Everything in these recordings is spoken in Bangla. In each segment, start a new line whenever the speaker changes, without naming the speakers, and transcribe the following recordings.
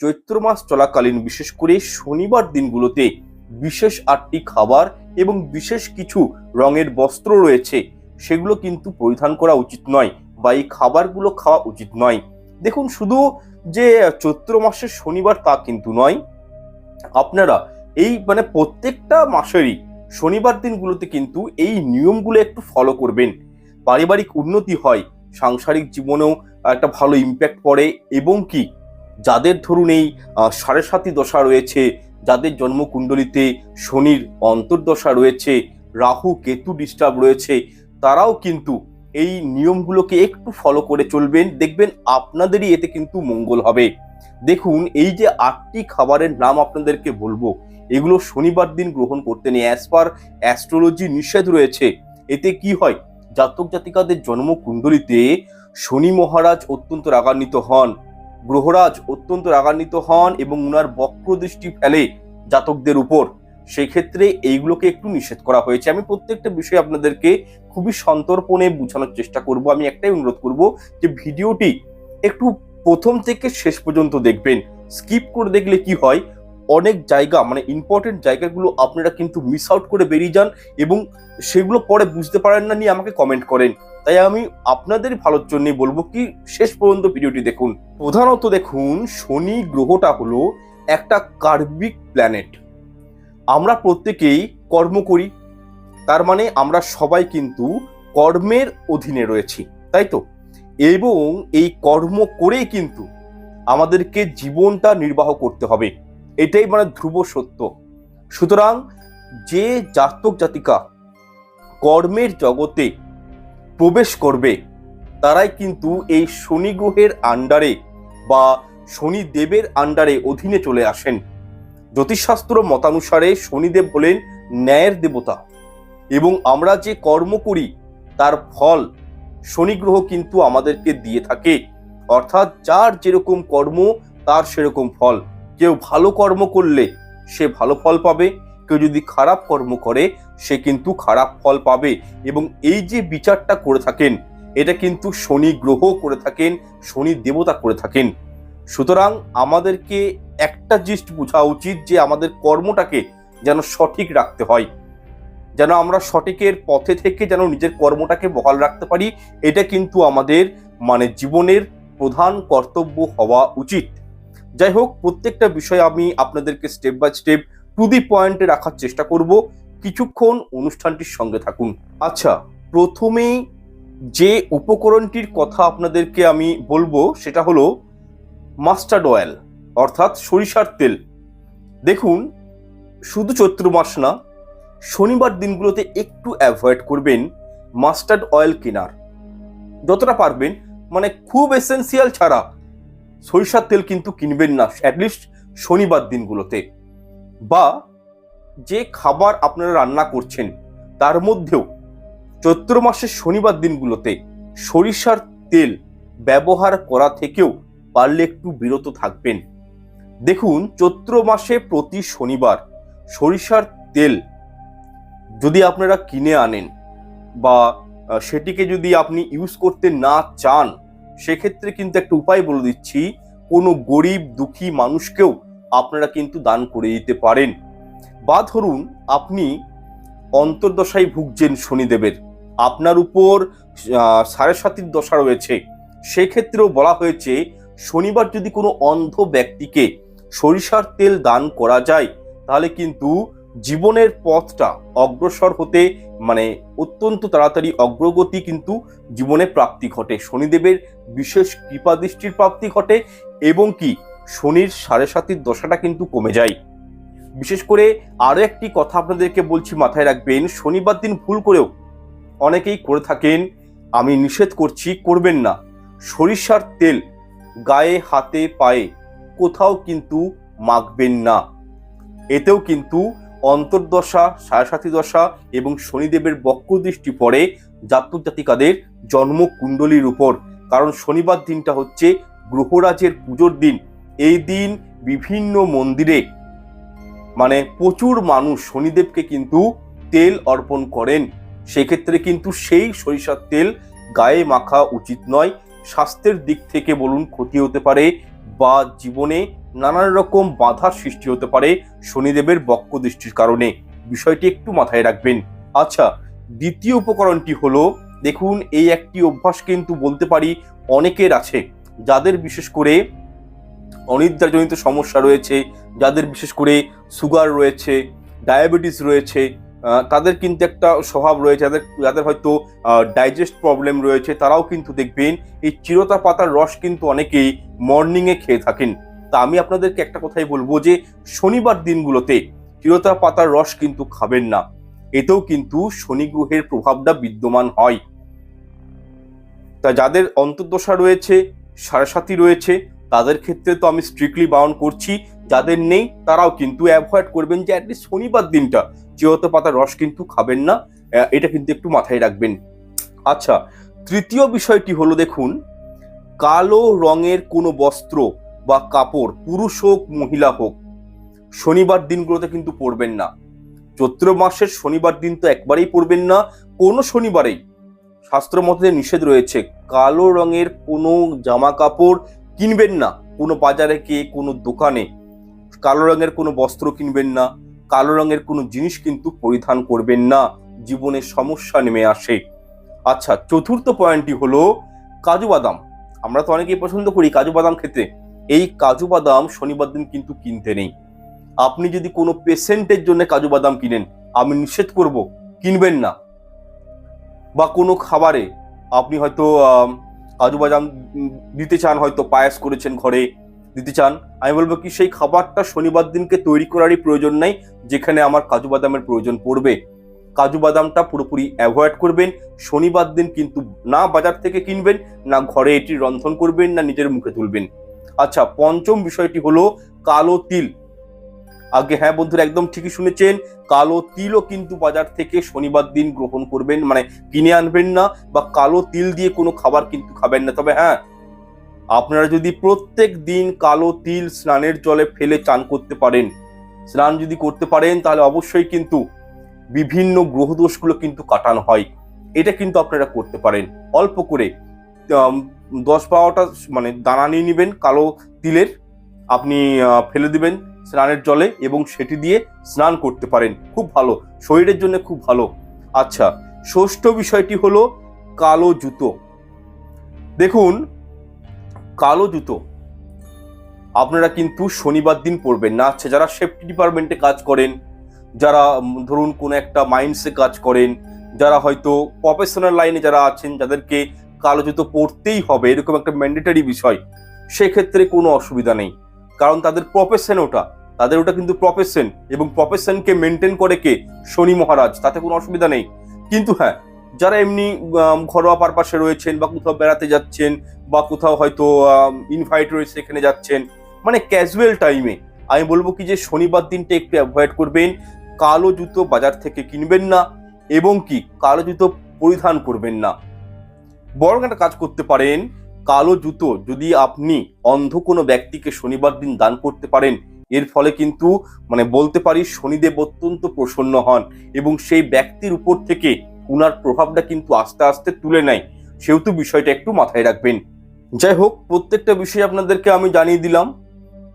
চৈত্র মাস চলাকালীন বিশেষ করে শনিবার দিনগুলোতে বিশেষ আটটি খাবার এবং বিশেষ কিছু রঙের বস্ত্র রয়েছে। সেগুলো কিন্তু পরিধান করা উচিত নয় বা এই খাবারগুলো খাওয়া উচিত নয়। দেখুন, শুধু যে চৈত্র মাসের শনিবার তা কিন্তু নয়, আপনারা এই মানে প্রত্যেকটা মাসেরই শনিবার দিনগুলোতে কিন্তু এই নিয়মগুলো একটু ফলো করবেন। পারিবারিক উন্নতি হয়, সাংসারিক জীবনেও একটা ভালো ইম্প্যাক্ট পড়ে এবং কি যাদের ধরুন এই সাড়ে সাতি দশা রয়েছে, যাদের জন্মকুণ্ডলিতে শনির অন্তর্দশা রয়েছে, রাহু, কেতু ডিস্টার্ব রয়েছে, তারাও কিন্তু এই নিয়মগুলোকে একটু ফলো করে চলবেন। দেখবেন আপনাদেরই এতে কিন্তু মঙ্গল হবে। দেখুন, এই যে আটটি খাবারের নাম আপনাদেরকে বলব, এগুলো শনিবার দিন গ্রহণ করতে নেই। অ্যাজ পার অ্যাস্ট্রোলজি নিষেধ রয়েছে। এতে কি হয়? জাতক জাতিকাদের জন্মকুণ্ডলিতে শনি মহারাজ অত্যন্ত রাগান্বিত হন। গ্রহরাজ অত্যন্ত রাগান্বিত হন এবং উনার বক্র দৃষ্টি ফেলে জাতকদের উপর। সেক্ষেত্রে এইগুলোকে একটু নিষেধ করা হয়েছে। আমি প্রত্যেকটা বিষয় আপনাদেরকে খুবই সন্তর্পণে বোঝানোর চেষ্টা করব। আমি একটাই অনুরোধ করব যে ভিডিওটি একটু প্রথম থেকে শেষ পর্যন্ত দেখবেন। স্কিপ করে দেখলে কি হয়, অনেক জায়গা মানে ইম্পর্টেন্ট জায়গাগুলো আপনারা কিন্তু মিস আউট করে বেরিয়ে যান এবং সেগুলো পরে বুঝতে পারেন না নিয়ে আমাকে কমেন্ট করেন। তাই আমি আপনাদের ভালোর জন্যই বলব কি, শেষ পর্যন্ত ভিডিওটি দেখুন। প্রধানত দেখুন, শনি গ্রহটা হলো একটা কার্বিক প্ল্যানেট আমরা প্রত্যেকেই কর্ম করি, তার মানে আমরা সবাই কিন্তু কর্মের অধীনে রয়েছি, তাই তো? এবং এই কর্ম করেই কিন্তু আমাদেরকে জীবনটা নির্বাহ করতে হবে, এটাই মানে ধ্রুব সত্য। সুতরাং যে জাতক জাতিকা কর্মের জগতে প্রবেশ করবে, তারাই কিন্তু এই শনি গ্রহের আন্ডারে বা শনি দেবের আন্ডারে অধীনে চলে আসেন। জ্যোতিষশাস্ত্র মতানুসারে শনিদেব হলেন ন্যায়ের দেবতা এবং আমরা যে কর্ম করি, তার ফল শনি গ্রহ কিন্তু আমাদেরকে দিয়ে থাকে। অর্থাৎ যার যেরকম কর্ম, তার সেরকম ফল। কেউ ভালো কর্ম করলে সে ভালো ফল পাবে কেউ যদি খারাপ কর্ম করে, সে কিন্তু খারাপ ফল পাবে। এবং এই যে বিচারটা করে থাকেন, এটা কিন্তু শনি গ্রহ করে থাকেন, শনি দেবতা করে থাকেন। সুতরাং আমাদেরকে একটা জিস্ট বোঝা উচিত যে আমাদের কর্মটাকে যেন সঠিক রাখতে হয়। যেন আমরা সঠিকের পথে থেকে যেন নিজের কর্মটাকে বহাল রাখতে পারি, এটা কিন্তু আমাদের মানে জীবনের প্রধান কর্তব্য হওয়া উচিত। যাই হোক, প্রত্যেকটা বিষয় আমি আপনাদেরকে step by step to the পয়েন্টে রাখার চেষ্টা করব। কিছুক্ষণ অনুষ্ঠানটির সঙ্গে থাকুন। আচ্ছা প্রথমেই যে উপকরণটির কথা আপনাদেরকে আমি বলব, সেটা হলো মাস্টার্ড অয়েল, অর্থাৎ সরিষার তেল। দেখুন, শুধু চৈত্র মাস না, শনিবার দিনগুলোতে একটু অ্যাভয়েড করবেন মাস্টার্ড অয়েল কেনার। যতটা পারবেন মানে খুব এসেন্সিয়াল ছাড়া সরিষার তেল কিন্তু কিনবেন না, অ্যাটলিস্ট শনিবার দিনগুলোতে। বা যে খাবার আপনারা রান্না করছেন, তার মধ্যেও চৈত্র মাসের শনিবার দিনগুলোতে সরিষার তেল ব্যবহার করা থেকেও পারলে একটু বিরত থাকবেন। দেখুন, চৈত্র মাসে প্রতি শনিবার সরিষার তেল যদি আপনারা কিনে আনেন বা সেটিকে যদি আপনি ইউজ করতে না চান, সেক্ষেত্রে কিন্তু একটা উপায় বলে দিচ্ছি, কোনো গরিব দুঃখী মানুষকেও আপনারা কিন্তু দান করে দিতে পারেন। বা ধরুন, আপনি অন্তর্দশায় ভুগছেন শনিদেবের। আপনার উপর সাড়ে সাতির দশা রয়েছে। সেক্ষেত্রেও বলা হয়েছে, শনিবার যদি কোনো অন্ধ ব্যক্তিকে সরিষার তেল দান করা যায়, তাহলে কিন্তু জীবনের পথটা অগ্রসর হতে মানে অত্যন্ত তাড়াতাড়ি অগ্রগতি কিন্তু জীবনে প্রাপ্তি ঘটে। শনিদেবের বিশেষ কৃপা দৃষ্টির প্রাপ্তি ঘটে এবং কি শনির সাড়ে সাতির দশাটা কিন্তু কমে যায়। বিশেষ করে আরও একটি কথা আপনাদেরকে বলছি মাথায় রাখবেন, শনিবার দিন ভুল করেও অনেকেই করে থাকেন, আমি নিষেধ করছি, করবেন না। সরিষার তেল গায়ে, হাতে, পায়ে কোথাও কিন্তু মাখবেন না। এতেও কিন্তু অন্তর্দশা, সাড়ে দশা এবং শনিদেবের বক্র দৃষ্টি পড়ে জাতক জাতিকাদের জন্ম কুণ্ডলীর উপর। কারণ শনিবার দিনটা হচ্ছে গ্রহরাজের পুজোর দিন। এই দিন বিভিন্ন মন্দিরে মানে প্রচুর মানুষ শনিদেবকে কিন্তু তেল অর্পণ করেন। সেক্ষেত্রে কিন্তু সেই সরিষার তেল গায়ে মাখা উচিত নয়। স্বাস্থ্যের দিক থেকে বলুন ক্ষতি হতে পারে বা জীবনে নানান রকম বাধার সৃষ্টি হতে পারে শনিদেবের বক্র দৃষ্টির কারণে। বিষয়টি একটু মাথায় রাখবেন। আচ্ছা দ্বিতীয় উপকরণটি হলো, দেখুন এই একটি অভ্যাস কিন্তু বলতে পারি অনেকের আছে। যাদের বিশেষ করে অনিদ্রাজনিত সমস্যা রয়েছে, যাদের বিশেষ করে সুগার রয়েছে ডায়াবেটিস রয়েছে তাদের কিন্তু একটা স্বভাব রয়েছে, যাদের যাদের হয়তো ডাইজেস্ট প্রবলেম রয়েছে, তারাও কিন্তু দেখবেন এই চিরতা পাতার রস কিন্তু অনেকেই মর্নিংয়ে খেয়ে থাকেন। তা আমি আপনাদেরকে একটা কথাই বলব যে, শনিবার দিনগুলোতে চিরতা পাতার রস কিন্তু খাবেন না। এতেও কিন্তু শনি গ্রহের প্রভাবটা বিদ্যমান হয়। তা যাদের অন্তর্দশা রয়েছে, সাড়ে রয়েছে তাদের ক্ষেত্রে তো আমি স্ট্রিক্টলি বারণ করছি, যাদের নেই তারাও কিন্তু অ্যাভয়েড করবেন যে অ্যাটলিস্ট শনিবার দিনটা চিরত পাতার রস কিন্তু খাবেন না এটা কিন্তু একটু মাথায় রাখবেন। আচ্ছা তৃতীয় বিষয়টি হলো দেখুন, কালো রঙের কোনো বস্ত্র বা কাপড় পুরুষ হোক, মহিলা হোক, শনিবার দিনগুলোতে কিন্তু পরবেন না। চৈত্র মাসের শনিবার দিন তো একবারেই পরবেন না, কোনো শনিবারেই। শাস্ত্র মতে নিষেধ রয়েছে, কালো রঙের কোনো জামা কাপড় কিনবেন না। কোনো বাজারে কে, কোনো দোকানে কালো রঙের কোনো বস্ত্র কিনবেন না, কালো রঙের কোনো জিনিস কিন্তু পরিধান করবেন না। জীবনে সমস্যা নেমে আসে। আচ্ছা চতুর্থ পয়েন্টটি হলো কাজু বাদাম। আমরা তো অনেকেই পছন্দ করি কাজু বাদাম খেতে। এই কাজু বাদাম শনিবার দিন কিন্তু কিনতে নেই। আপনি যদি কোনো পেশেন্টের জন্য কাজু বাদাম কিনেন, আমি নিষেধ করব, কিনবেন না। বা কোনো খাবারে আপনি হয়তো কাজু বাদাম দিতে চান হয়তো, পায়েস করেছেন ঘরে দিতে চান। আমি বলব কি, সেই খাবারটা শনিবার দিনকে তৈরি করারই প্রয়োজন নেই, যেখানে আমার কাজু বাদামের প্রয়োজন পড়বে। কাজু বাদামটা পুরোপুরি অ্যাভয়েড করবেন, শনিবার দিন কিন্তু না বাজার থেকে কিনবেন, না ঘরে এটি রন্ধন করবেন, না নিজের মুখে তুলবেন। আচ্ছা পঞ্চম বিষয়টি হলো কালো তিল। আগে হ্যাঁ বন্ধুরা, একদম ঠিকই শুনেছেন কালো তিলও কিন্তু বাজার থেকে শনিবার দিন গ্রহণ করবেন মানে কিনে আনবেন না বা কালো তিল দিয়ে কোনো খাবার কিন্তু খাবেন না। তবে হ্যাঁ আপনারা যদি প্রত্যেক দিন কালো তিল স্নানের জলে ফেলে চান করতে পারেন, স্নান যদি করতে পারেন, তাহলে অবশ্যই কিন্তু বিভিন্ন গ্রহদোষগুলো কিন্তু কাটানো হয়। এটা কিন্তু আপনারা করতে পারেন। অল্প করে দশ বারোটা মানে দানা নিয়ে নেবেন কালো তিলের, আপনি ফেলে দিবেন। স্নানের জলে এবং সেটি দিয়ে স্নান করতে পারেন। খুব ভালো। শরীরের জন্য খুব ভালো। আচ্ছা ষষ্ঠ বিষয়টি হলো কালো জুতো। দেখুন, কালো জুতো, আপনারা কিন্তু শনিবার দিন পরবেন না। আচ্ছা যারা সেফটি ডিপার্টমেন্টে কাজ করেন, যারা ধরুন কোনো একটা মাইন্ডসে কাজ করেন, যারা হয়তো প্রফেশনাল লাইনে যারা আছেন, যাদেরকে কালো জুতো পরতেই হবে, এরকম একটা ম্যান্ডেটারি বিষয়, সেক্ষেত্রে কোনো অসুবিধা নেই। কারণ তাদের প্রফেশন ওটা। তাদের ওটা কিন্তু প্রফেশন এবং প্রফেশনকে মেনটেন করে কে? শনি মহারাজ, তাতে কোনো অসুবিধা নেই। কিন্তু হ্যাঁ যারা এমনি ঘরোয়া পারপাসে রয়েছেন বা কোথাও বেড়াতে যাচ্ছেন বা কোথাও হয়তো ইনভাইট রয়েছে এখানে যাচ্ছেন মানে ক্যাজুয়াল টাইমে আমি বলব কি যে শনিবার দিনটা একটু অ্যাভয়েড করবেন, কালো জুতো বাজার থেকে কিনবেন না এবং কি, কালো জুতো পরিধান করবেন না। বরং একটা কাজ করতে পারেন কালো জুতো যদি আপনি অন্ধ কোনো ব্যক্তিকে শনিবার দিন দান করতে পারেন, এর ফলে কিন্তু মানে বলতে পারি শনিদেব অত্যন্ত প্রসন্ন হন এবং সেই ব্যক্তির উপর থেকে উনার প্রভাবটা কিন্তু আস্তে আস্তে তুলে নেয়। সেহেতু বিষয়টা একটু মাথায় রাখবেন। যাই হোক, প্রত্যেকটা বিষয় আপনাদেরকে আমি জানিয়ে দিলাম।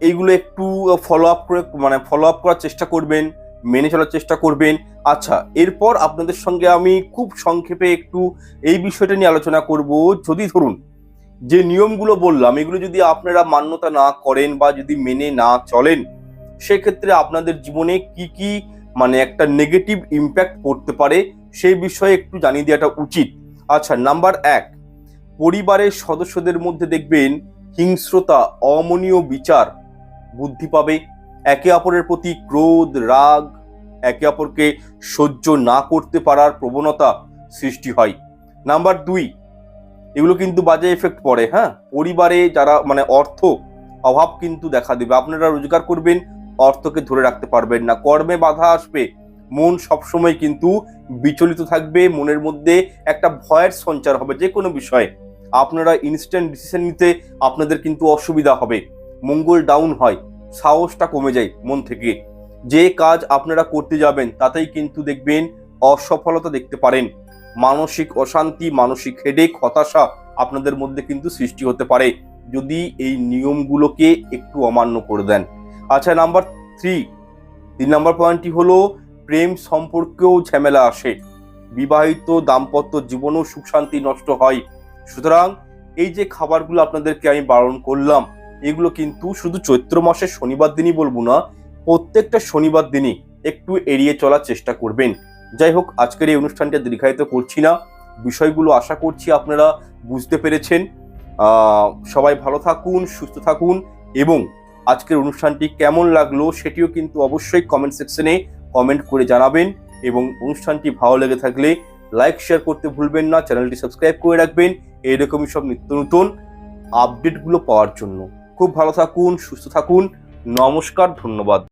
এইগুলো একটু ফলো আপ করে মানে ফলো আপ করার চেষ্টা করবেন, মেনে চলার চেষ্টা করবেন। আচ্ছা এরপর আপনাদের সঙ্গে আমি খুব সংক্ষেপে একটু এই বিষয়টা নিয়ে আলোচনা করব। যদি ধরুন যে নিয়মগুলো বললাম, এগুলো যদি আপনারা মান্যতা না করেন বা যদি মেনে না চলেন, সেক্ষেত্রে আপনাদের জীবনে কি কি মানে একটা নেগেটিভ ইম্প্যাক্ট পড়তে পারে, সেই বিষয়ে একটু জানিয়ে দেওয়াটা উচিত। আচ্ছা নাম্বার এক, পরিবারের সদস্যদের মধ্যে দেখবেন হিংস্রতা, অমনীয় বিচার বুদ্ধি পাবে। একে অপরের প্রতি ক্রোধ, রাগ, একে অপরকে সহ্য না করতে পারার প্রবণতা সৃষ্টি হয়। নাম্বার দুই এগুলো কিন্তু বাজে এফেক্ট পড়ে হ্যাঁ? পরিবারে যারা মানে অর্থ অভাব কিন্তু দেখা দেবে। আপনারা রোজগার করবেন, অর্থকে ধরে রাখতে পারবেন না। কর্মে বাধা আসবে, মন সবসময় কিন্তু বিচলিত থাকবে, মনের মধ্যে একটা ভয়ের সঞ্চার হবে যে কোনো বিষয়ে। আপনারা ইনস্ট্যান্ট ডিসিশন নিতে আপনাদের কিন্তু অসুবিধা হবে। মঙ্গল ডাউন হয়, সাহসটা কমে যায় মন থেকে। যে কাজ আপনারা করতে যাবেন, তাতেই কিন্তু দেখবেন অসফলতা দেখতে পারেন। মানসিক অশান্তি, মানসিক হেডেক হতাশা আপনাদের মধ্যে কিন্তু সৃষ্টি হতে পারে যদি এই নিয়মগুলোকে একটু অমান্য করে দেন। আচ্ছা নাম্বার থ্রি তিন নম্বর পয়েন্টটি হলো, প্রেম সম্পর্কেও ঝামেলা আসে। বিবাহিত দাম্পত্য জীবনেও সুখ শান্তি নষ্ট হয়। সুতরাং এই যে খাবারগুলো আপনাদেরকে আমি বারণ করলাম, এগুলো কিন্তু শুধু চৈত্র মাসের শনিবার দিনই বলব না, প্রত্যেকটা শনিবার দিনই একটু এড়িয়ে চলার চেষ্টা করবেন। যাই হোক, আজকের এই অনুষ্ঠানটা দীর্ঘায়িত করছি না। বিষয়গুলো আশা করছি আপনারা বুঝতে পেরেছেন। সবাই ভালো থাকুন, সুস্থ থাকুন এবং আজকের অনুষ্ঠানটি কেমন লাগল সেটিও কিন্তু অবশ্যই কমেন্ট সেকশনে কমেন্ট করে জানাবেন এবং অনুষ্ঠানটি ভালো লেগে থাকলে লাইক শেয়ার করতে ভুলবেন না চ্যানেলটি সাবস্ক্রাইব করে রাখবেন। এইরকমই সব নিত্য নতুন আপডেটগুলো পাওয়ার জন্য। খুব ভালো থাকুন, সুস্থ থাকুন। নমস্কার, ধন্যবাদ।